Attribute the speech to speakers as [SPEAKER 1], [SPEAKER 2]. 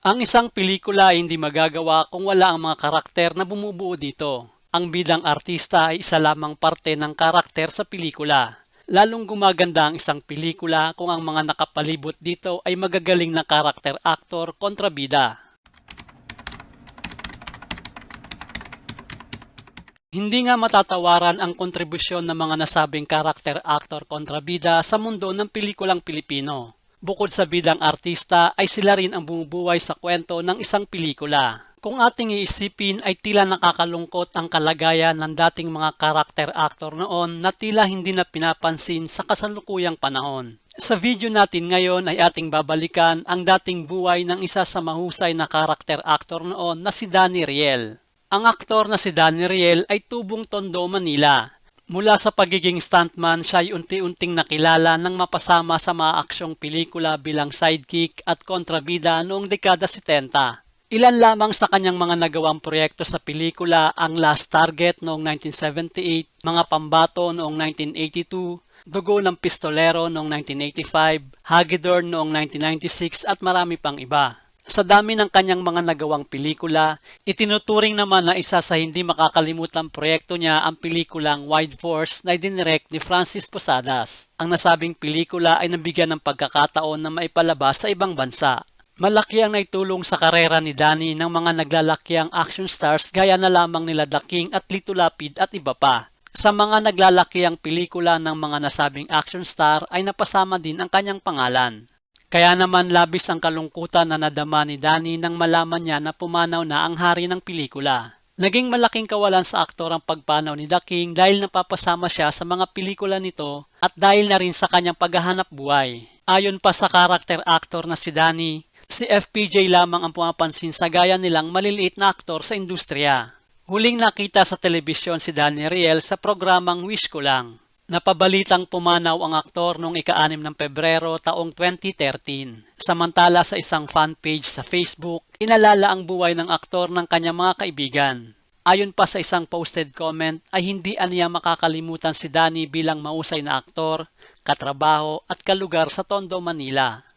[SPEAKER 1] Ang isang pelikula ay hindi magagawa kung wala ang mga karakter na bumubuo dito. Ang bidang artista ay isa lamang parte ng karakter sa pelikula. Lalong gumaganda ang isang pelikula kung ang mga nakapalibot dito ay magagaling na karakter actor kontra bida. Hindi nga matatawaran ang kontribusyon ng mga nasabing karakter actor kontrabida sa mundo ng pelikulang Pilipino. Bukod sa bidang artista ay sila rin ang bumubuhay sa kwento ng isang pelikula. Kung ating iisipin ay tila nakakalungkot ang kalagayan ng dating mga karakter actor noon na tila hindi na pinapansin sa kasalukuyang panahon. Sa video natin ngayon ay ating babalikan ang dating buhay ng isa sa mahusay na karakter actor noon na si Danny Riel. Ang aktor na si Danny Riel ay tubong Tondo, Manila. Mula sa pagiging stuntman, siya ay unti-unting nakilala ng mapasama sa mga aksyong pelikula bilang sidekick at kontrabida noong dekada 70. Ilan lamang sa kanyang mga nagawang proyekto sa pelikula ang Last Target noong 1978, Mga Pambato noong 1982, Dugo ng Pistolero noong 1985, Hagedorn noong 1996 at marami pang iba. Sa dami ng kanyang mga nagawang pelikula, itinuturing naman na isa sa hindi makakalimutang proyekto niya ang pelikulang Wide Force na idinirect ni Francis Posadas. Ang nasabing pelikula ay nabigyan ng pagkakataon na maipalabas sa ibang bansa. Malaki ang naitulong sa karera ni Danny ng mga naglalakiang action stars gaya na lamang nila The King at Lito Lapid at iba pa. Sa mga naglalakiang pelikula ng mga nasabing action star ay napasama din ang kanyang pangalan. Kaya naman labis ang kalungkutan na nadama ni Danny nang malaman niya na pumanaw na ang hari ng pelikula. Naging malaking kawalan sa aktor ang pagpanaw ni The King dahil napapasama siya sa mga pelikula nito at dahil na rin sa kanyang paghahanap buhay. Ayon pa sa karakter actor na si Danny, si FPJ lamang ang pumapansin sa gaya nilang maliliit na aktor sa industriya. Huling nakita sa telebisyon si Danny Riel sa programang Wish Ko Lang. Napabalitang pumanaw ang aktor noong ika-6 ng Pebrero taong 2013. Samantala sa isang fan page sa Facebook, inalala ang buhay ng aktor ng kanyang mga kaibigan. Ayon pa sa isang posted comment ay hindi aniya makakalimutan si Danny bilang mausay na aktor, katrabaho at kalugar sa Tondo, Manila.